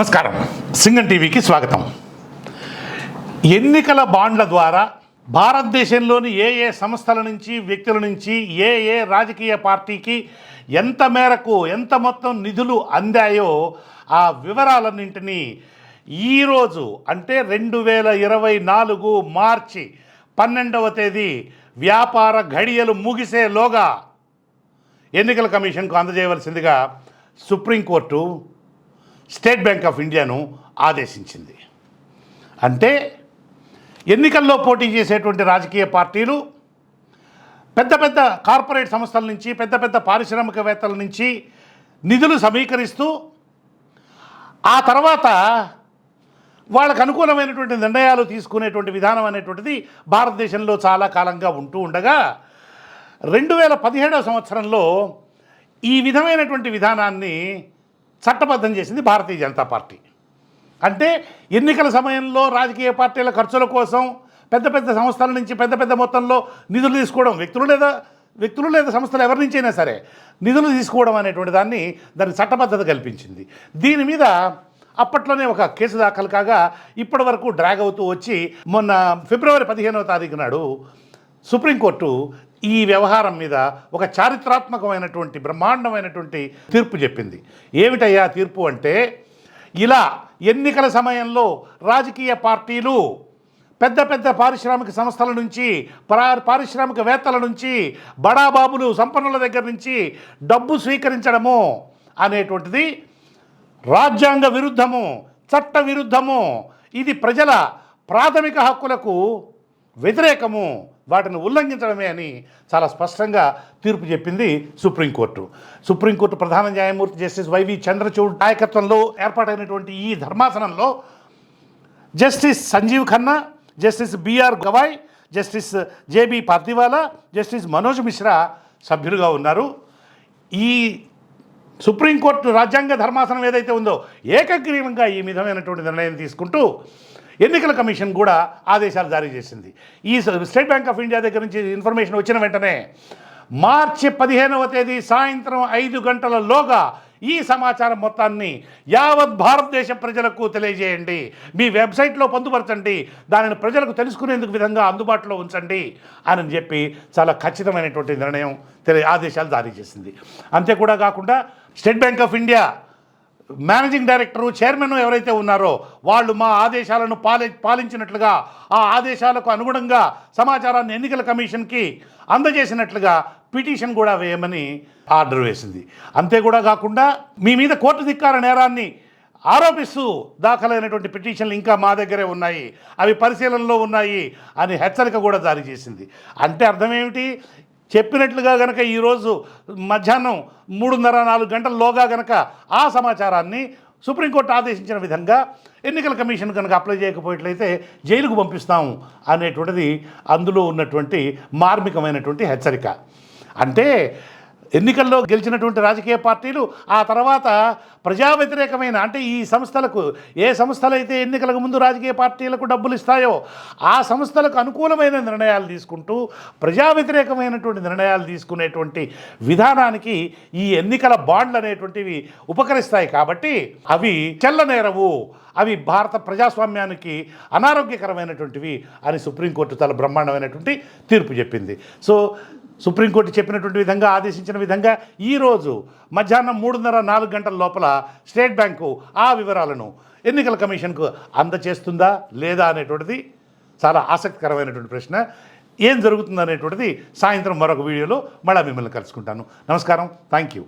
నమస్కారం. సింగం టీవీకి స్వాగతం. ఎన్నికల బాండ్ల ద్వారా భారతదేశంలోని ఏ ఏ సంస్థల నుంచి వ్యక్తుల నుంచి ఏ ఏ రాజకీయ పార్టీకి ఎంత మేరకు ఎంత మొత్తం నిధులు అందాయో ఆ వివరాలన్నింటినీ ఈరోజు అంటే రెండు వేల ఇరవై నాలుగు మార్చి పన్నెండవ తేదీ వ్యాపార ఘడియలు ముగిసేలోగా ఎన్నికల కమిషన్కు అందజేయవలసిందిగా supreme court state bank of ఇండియాను ఆదేశించింది. అంటే ఎన్నికల్లో పోటీ చేసేటువంటి రాజకీయ పార్టీలు పెద్ద పెద్ద కార్పొరేట్ సంస్థల నుంచి పెద్ద పెద్ద పారిశ్రామికవేత్తల నుంచి నిధులు సమీకరిస్తూ ఆ తర్వాత వాళ్ళకు అనుకూలమైనటువంటి నిర్ణయాలు తీసుకునేటువంటి విధానం అనేటువంటిది భారతదేశంలో చాలా కాలంగా ఉంటూ ఉండగా రెండు వేల పదిహేడవ సంవత్సరంలో ఈ విధమైనటువంటి విధానాన్ని చట్టబద్ధం చేసింది భారతీయ జనతా పార్టీ. అంటే ఎన్నికల సమయంలో రాజకీయ పార్టీల ఖర్చుల కోసం పెద్ద పెద్ద సంస్థల నుంచి పెద్ద పెద్ద మొత్తంలో నిధులు తీసుకోవడం వ్యక్తులు లేదా వ్యక్తులు లేదా సంస్థలు ఎవరి నుంచైనా సరే నిధులు తీసుకోవడం అనేటువంటి దాన్ని దానికి చట్టబద్ధత కల్పించింది. దీని మీద అప్పట్లోనే ఒక కేసు దాఖలు కాగా ఇప్పటి వరకు డ్రాగ్ అవుతూ వచ్చి మొన్న ఫిబ్రవరి పదిహేనవ తారీఖు నాడు సుప్రీంకోర్టు ఈ వ్యవహారం మీద ఒక చారిత్రాత్మకమైనటువంటి బ్రహ్మాండమైనటువంటి తీర్పు చెప్పింది. ఏమిటయ్యా తీర్పు అంటే ఇలా ఎన్నికల సమయంలో రాజకీయ పార్టీలు పెద్ద పెద్ద పారిశ్రామిక సంస్థల నుంచి పరా పారిశ్రామికవేత్తల నుంచి బడాబాబులు సంపన్నుల దగ్గర నుంచి డబ్బు స్వీకరించడము అనేటువంటిది రాజ్యాంగ విరుద్ధము చట్ట విరుద్ధము ఇది ప్రజల ప్రాథమిక హక్కులకు వ్యతిరేకము వాటిని ఉల్లంఘించడమే అని చాలా స్పష్టంగా తీర్పు చెప్పింది సుప్రీంకోర్టు. సుప్రీంకోర్టు ప్రధాన న్యాయమూర్తి జస్టిస్ వైవి చంద్రచూడ్ నాయకత్వంలో ఏర్పాటైనటువంటి ఈ ధర్మాసనంలో justice Sanjiv Khanna justice BR Gavai justice JB Pardiwala justice Manoj Mishra సభ్యులుగా ఉన్నారు. ఈ సుప్రీంకోర్టు రాజ్యాంగ ధర్మాసనం ఏదైతే ఉందో ఏకగ్రీవంగా ఈ విధమైనటువంటి నిర్ణయం తీసుకుంటూ ఎన్నికల కమిషన్ కూడా ఆదేశాలు జారీ చేసింది. ఈ స్టేట్ బ్యాంక్ ఆఫ్ ఇండియా దగ్గర నుంచి ఇన్ఫర్మేషన్ వచ్చిన వెంటనే మార్చి పదిహేనవ తేదీ సాయంత్రం ఐదు గంటలలోగా ఈ సమాచారం మొత్తాన్ని యావత్ భారతదేశ ప్రజలకు తెలియజేయండి. మీ వెబ్సైట్లో పొందుపరచండి. దానిని ప్రజలకు తెలుసుకునేందుకు విధంగా అందుబాటులో ఉంచండి అని చెప్పి చాలా ఖచ్చితమైనటువంటి నిర్ణయం తెలియ ఆదేశాలు జారీ చేసింది. అంతే కూడా కాకుండా state bank of India managing director chairman ఎవరైతే ఉన్నారో వాళ్ళు మా ఆదేశాలను పాలి పాలించినట్లుగా ఆ ఆదేశాలకు అనుగుణంగా సమాచారాన్ని ఎన్నికల కమిషన్కి అందజేసినట్లుగా పిటిషన్ కూడా వేయమని ఆర్డర్ వేసింది. అంతే కూడా కాకుండా మీ మీద కోర్టు ధిక్కార నేరాన్ని ఆరోపిస్తూ దాఖలైనటువంటి పిటిషన్లు ఇంకా మా దగ్గరే ఉన్నాయి. అవి పరిశీలనలో ఉన్నాయి అని హెచ్చరిక కూడా జారీ చేసింది. అంటే అర్థం ఏమిటి? చెప్పినట్లుగా గనక ఈరోజు మధ్యాహ్నం మూడున్నర నాలుగు గంటల్లోగా గనక ఆ సమాచారాన్ని సుప్రీంకోర్టు ఆదేశించిన విధంగా ఎన్నికల కమిషన్ కనుక అప్లై చేయకపోయినట్లయితే జైలుకు పంపిస్తాము అనేటువంటిది అందులో ఉన్నటువంటి మార్మికమైనటువంటి హెచ్చరిక. అంటే ఎన్నికల్లో గెలిచినటువంటి రాజకీయ పార్టీలు ఆ తర్వాత ప్రజా వ్యతిరేకమైన అంటే ఈ సంస్థలకు ఏ సంస్థలు అయితే ఎన్నికలకు ముందు రాజకీయ పార్టీలకు డబ్బులు ఇస్తాయో ఆ సంస్థలకు అనుకూలమైన నిర్ణయాలు తీసుకుంటూ ప్రజా వ్యతిరేకమైనటువంటి నిర్ణయాలు తీసుకునేటువంటి విధానానికి ఈ ఎన్నికల బాండ్లు అనేటువంటివి ఉపకరిస్తాయి కాబట్టి అవి చెల్లనేరవు అవి భారత ప్రజాస్వామ్యానికి అనారోగ్యకరమైనటువంటివి అని సుప్రీంకోర్టు చాలా బ్రహ్మాండమైనటువంటి తీర్పు చెప్పింది. సో సుప్రీంకోర్టు చెప్పినటువంటి విధంగా ఆదేశించిన విధంగా ఈరోజు మధ్యాహ్నం మూడున్నర నాలుగు గంటల లోపల స్టేట్ బ్యాంకు ఆ వివరాలను ఎన్నికల కమిషన్కు అందచేస్తుందా లేదా అనేటువంటిది చాలా ఆసక్తికరమైనటువంటి ప్రశ్న. ఏం జరుగుతుందనేటువంటిది సాయంత్రం మరొక వీడియోలో మళ్ళీ మిమ్మల్ని కలుసుకుంటాను. నమస్కారం. Thank you